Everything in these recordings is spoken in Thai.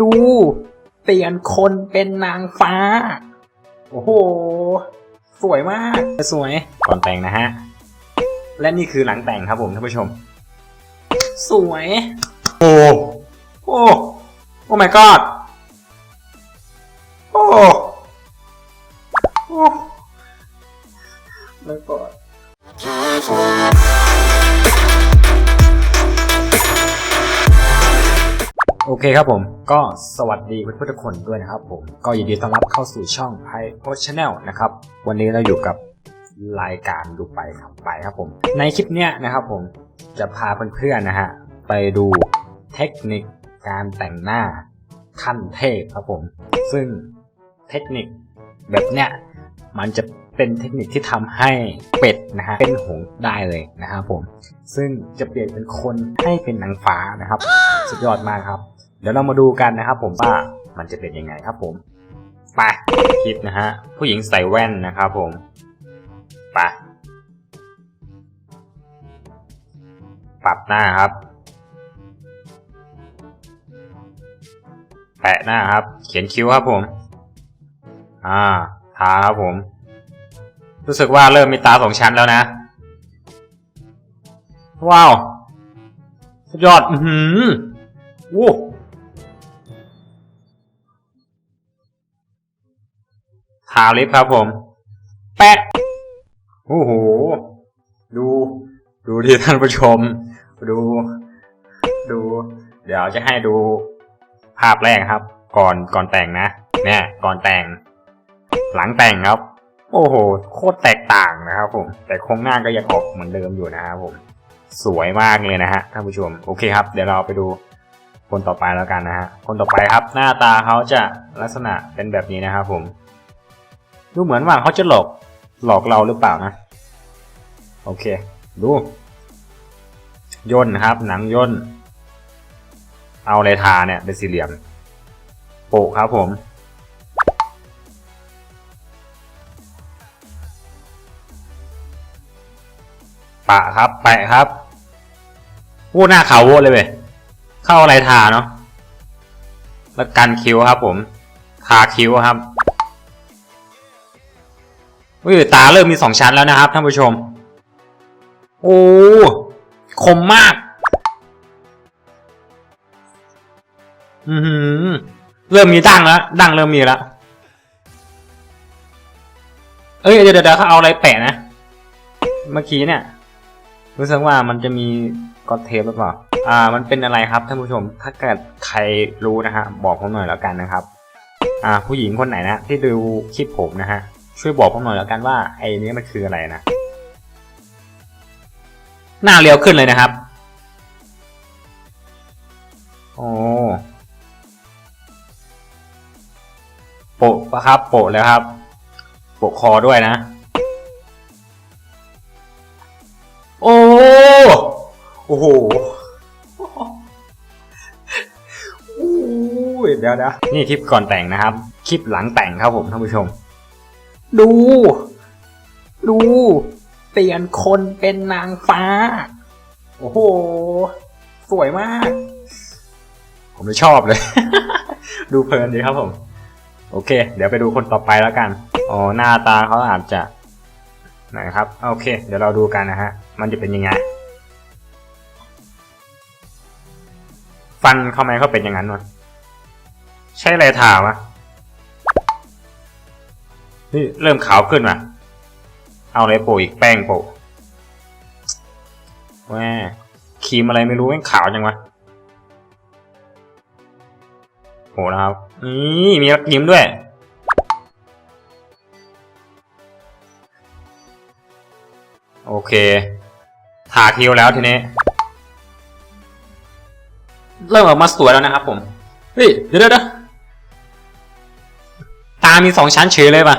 ดู เปลี่ยนคนเป็นนางฟ้า โอ้โห สวยมาก สวย ก่อนแต่งนะฮะ และนี่คือหลังแต่งครับผมท่านผู้ชม สวย โอ้โอ้โอ้ my god โอ้โอ้แล้ เคครับผมก็สวัสดีเพื่อนๆทุกคนด้วยนะครับผมก็ยินดีต้อนรับเข้าสู่ช่อง i o Channel นะครับ วันนี้เราอยู่กับรายการดูไปครับไปครับผม ในคลิปเนี้ยนะครับผมจะพาเพื่อนๆนะฮะไปดูเทคนิคการแต่งหน้าขั้นเทพครับผม ซึ่งเทคนิคแบบเนี้ยมันจะเป็นเทคนิคที่ทำให้เป็ดนะฮะเป็นหงส์ได้เลยนะครับผม ซึ่งจะเปลี่ยนเป็นคนให้เป็นนางฟ้านะครับ สุดยอดมากครับ เดี๋ยวเรามาดูกันนะครับผมว่ามันจะเป็นยังไงครับผมไปคลิปนะฮะผู้หญิงใส่แว่นนะครับผมไปปรับหน้าครับ แปะหน้าครับ เขียนคิ้วครับผม อ่าทาครับผม รู้สึกว่าเริ่มมีตาสองชั้นแล้วนะ ว้าว สุดยอด อือหือวู้ ทาลิปครับผม แปะโอ้โห ดู ดูที่ท่านผู้ชม ดู ดู เดี๋ยวจะให้ดูภาพแรกครับ ก่อนก่อนแต่งนะ เนี่ย ก่อนแต่ง หลังแต่งครับ โอ้โห โคตรแตกต่างนะครับผม แต่โครงหน้าก็ยังออกเหมือนเดิมอยู่นะครับผม สวยมากเลยนะฮะท่านผู้ชม โอเคครับ เดี๋ยวเราไปดูคนต่อไปแล้วกันนะฮะ คนต่อไปครับ หน้าตาเขาจะลักษณะเป็นแบบนี้นะครับผม ดูเหมือนว่าเขาจะหลอกหลอกเราหรือเปล่านะ โอเค ดูย่นนะครับ หนังย่น เอาอะไรทาเนี่ย เป็นสี่เหลี่ยม โปะครับผม ปะครับ แปะครับวูหน้าขาวโวเลยเว้ยเข้าอะไรทาเนาะแล้วกันคิ้วครับผม ทาคิ้วครับ อุ้ยตาเริ่มมีสองชั้นแล้วนะครับท่านผู้ชม โอ้คมมากอือหือเริ่มมีดังแล้วดังเริ่มมีแล้วเอ้ยเดี๋ยวเดี๋ยวเขาเอาอะไรแปะนะ เมื่อกี้เนี่ย รู้สึกว่ามันจะมีกอตเทปหรือเปล่า อ่า มันเป็นอะไรครับท่านผู้ชม ถ้าเกิดใครรู้นะฮะ บอกผมหน่อยแล้วกันนะครับ อ่า ผู้หญิงคนไหนนะที่ดูคลิปผมนะฮะ ช่วยบอกผมหน่อยแล้วกันว่าไอ้นี้มันคืออะไรนะ หน้าเรียวขึ้นเลยนะครับ โอ้โปะปะครับ โปะแล้วครับ โปะคอด้วยนะ โอ้โอ้โหโอ้ยเดี๋ยวเดี๋ยวนี่คลิปก่อนแต่งนะครับ คลิปหลังแต่งครับผมท่านผู้ชม ดู ดู เปลี่ยนคนเป็นนางฟ้า โอ้โห สวยมาก ผมไม่ชอบเลย ดูเพลินดีครับผม โอเค เดี๋ยวไปดูคนต่อไปแล้วกันอ๋อหน้าตาเขาอาจจะนะครับ โอเค เดี๋ยวเราดูกันนะฮะ มันจะเป็นยังไง ฟันเขาไหมเขาเป็นอย่างนั้นวะใช่อะไรถามวะ นี่เริ่มขาวขึ้นว่ะ เอาอะไรโปะอีกแป้งโปะแหม่ครีมอะไรไม่รู้แม่งขาวจังวะโหนะครับนี่มีรักยิ้มด้วย โอเคทาคิ้วแล้วทีนี้ เริ่มออกมาสวยแล้วนะครับผม เฮ้ย เดี๋ยวเดี๋ยวตามีสองชั้นเฉยเลยป่ะ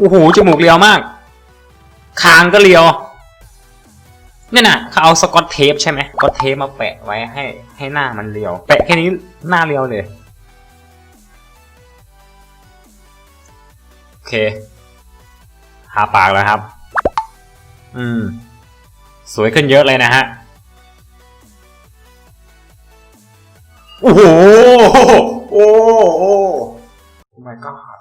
โอ้โหจมูกเรียวมาก คางก็เรียวเนี่ยนะเขาเอาสกอตเทปใช่ไหมสกอตเทปมาแปะไว้ให้ให้หน้ามันเรียว แปะแค่นี้หน้าเรียวเลยโอเคหาปากแล้วครับ อืม สวยขึ้นเยอะเลยนะฮะโอ้โหโอ้ my god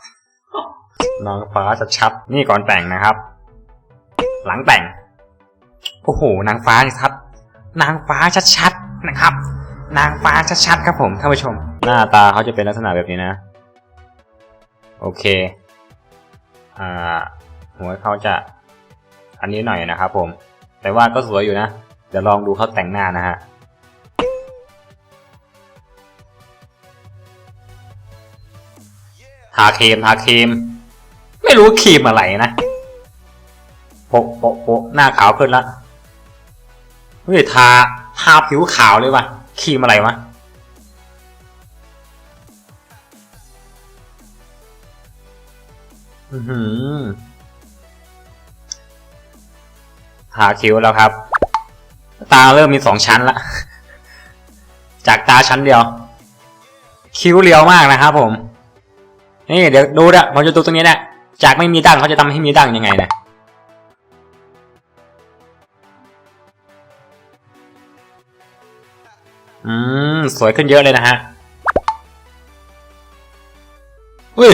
นางฟ้าชัดๆนี่ก่อนแต่งนะครับ หลังแต่งโอ้โหนางฟ้าชัดนางฟ้าชัดๆนะครับ นางฟ้าชัดๆครับผมท่านผู้ชม หน้าตาเขาจะเป็นลักษณะแบบนี้นะ โอเคอ่าหัวเขาจะอันนี้หน่อยนะครับผม แต่ว่าก็สวยอยู่นะ เดี๋ยวลองดูเขาแต่งหน้านะฮะทาครีมทาครีม รู้ครีมอะไรนะโปะโปะโปะหน้าขาวขึ้นละเฮ้ยทาทาผิวขาวเลยวะครีมอะไรวะอือหือทาคิ้วแล้วครับ ตาเริ่มมีสองชั้นละ จากตาชั้นเดียว คิ้วเรียวมากนะครับผม นี่เดี๋ยวดูนะผมจะดูตรงนี้นะ จากไม่มีดั้งเขาจะทำให้มีดั้งยังไงนะอืม สวยขึ้นเยอะเลยนะฮะอุ้ย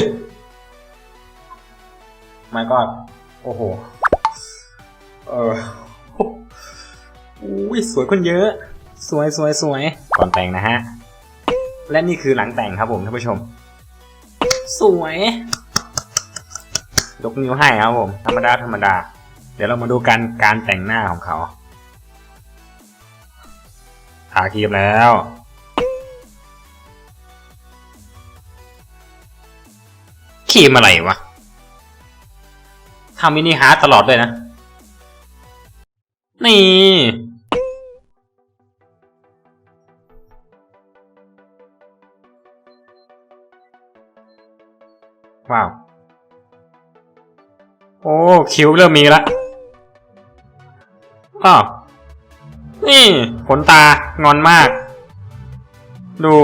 ไม่ก็โอ้โห เอออุ้ยสวยขึ้นเยอะ สวยสวยสวยก่อนแต่งนะฮะ และนี่คือหลังแต่งครับผมท่านผู้ชม สวย ยกนิ้วให้ครับผม ธรรมดาธรรมดา เดี๋ยวเรามาดูการการแต่งหน้าของเขาทาครีมแล้วครีมอะไรวะทำมินิฮาร์ตลอดเลยนะ นี่ว้าว โอ้คิ้วเริ่มมีละอ้าวนี่ ขนตางอนมาก ดู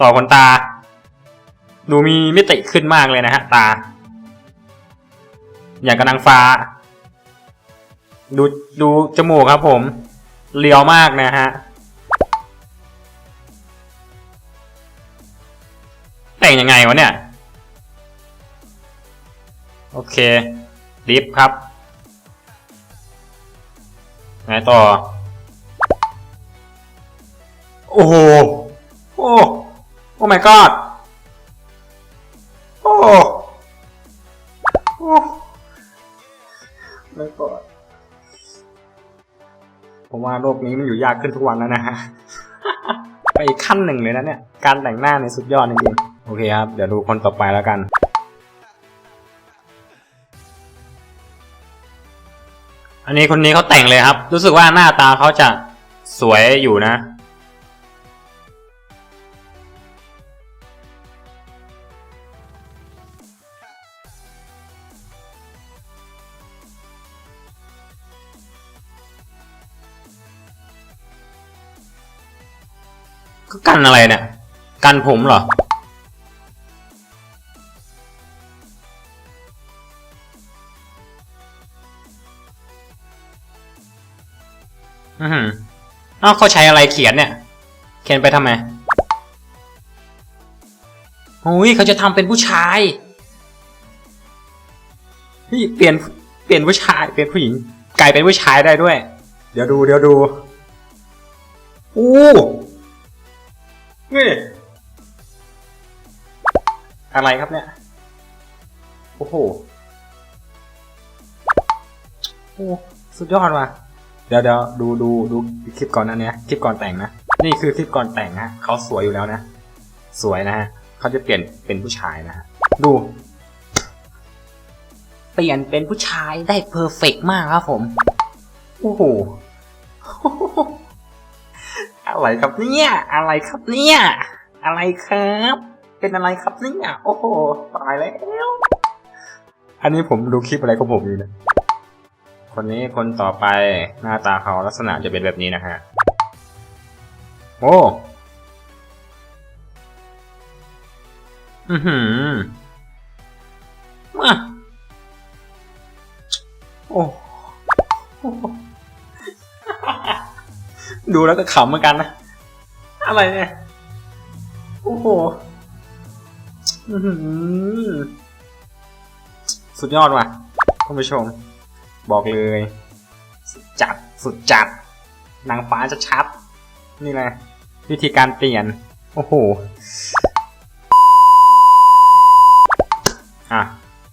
ต่อขนตา ดูมีมิติขึ้นมากเลยนะฮะ ตา อย่างกับนางฟ้า ดูดูจมูกครับผม เลียวมากนะฮะ แต่งยังไงวะเนี่ย โอเค ลิฟครับไงต่อ โอ้โห โอ้ โอ้ my god โอ้ โอ้ my god ผมว่าโลกนี้มันอยู่ยากขึ้นทุกวันแล้วนะฮะ ไปอีกขั้นหนึ่งเลยนะเนี่ย การแต่งหน้าในยสุดยอดจริงๆ โอเคครับ เดี๋ยวดูคนต่อไปแล้วกัน อันนี้คนนี้เขาแต่งเลยครับ รู้สึกว่าหน้าตาเขาจะสวยอยู่นะ ก็กันอะไรเนี่ย กันผมเหรอ อ้าเขาใช้อะไรเขียนเนี่ย เขียนไปทำไมโอ้ยเขาจะทำเป็นผู้ชายพี่เปลี่ยนเปลี่ยนผู้ชายเปลี่ยนผู้หญิงกลายเป็นผู้ชายได้ด้วย เดี๋ยวดูเดี๋ยวดูอู้นี่อะไรครับเนี่ย โอ้โห โอ้ สุดยอดว่ะ เดี๋ยวเดี๋ยวดูดูดูคลิปก่อนนะเนี้ยคลิปก่อนแต่งนะ นี่คือคลิปก่อนแต่งนะเขาสวยอยู่แล้วนะ สวยนะฮะเขาจะเปลี่ยนเป็นผู้ชายนะฮะดู เปลี่ยนเป็นผู้ชายได้เพอร์เฟกมากครับผมโอ้โหอะไรครับเนี่ย อะไรครับเนี่ย อะไรครับ เป็นอะไรครับเนี่ย โอ้โห ตายแล้ว อันนี้ผมดูคลิปอะไรของผมอยู่นะ คนนี้คนต่อไปหน้าตาเขาลักษณะจะเป็นแบบนี้นะฮะ โอ้อือหือมาโอ้ดูแล้วก็ขำเหมือนกันนะ อะไรเนี่ย โอ้โหอื้อหือสุดยอดว่ะคุณผู้ชม บอกเลย สุดจัดสุดจัดนางฟ้าจะชัด นี่แหละวิธีการเปลี่ยน โอ้โห อะ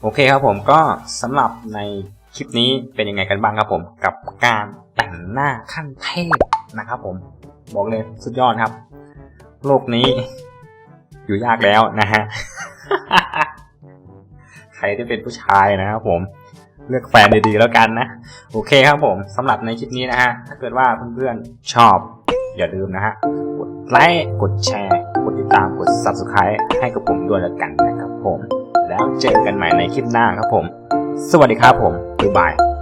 โอเคครับผมก็สำหรับในคลิปนี้เป็นยังไงกันบ้างครับผม กับการแต่งหน้าขั้นเทพนะครับผม บอกเลยสุดยอดครับ โลกนี้ อยู่ยากแล้วนะฮะ ใครที่เป็นผู้ชายนะครับผม เลือกแฟนดีๆแล้วกันนะ โอเคครับผมสำหรับในคลิปนี้นะฮะ ถ้าเกิดว่าเพื่อนๆชอบ อย่าลืมนะฮะ กดไลค์ กดแชร์ กดติดตาม กด subscribe ให้กับผมด้วยแล้วกันนะครับผม แล้วเจอกันใหม่ในคลิปหน้าครับผม สวัสดีครับผมบ๊ายบาย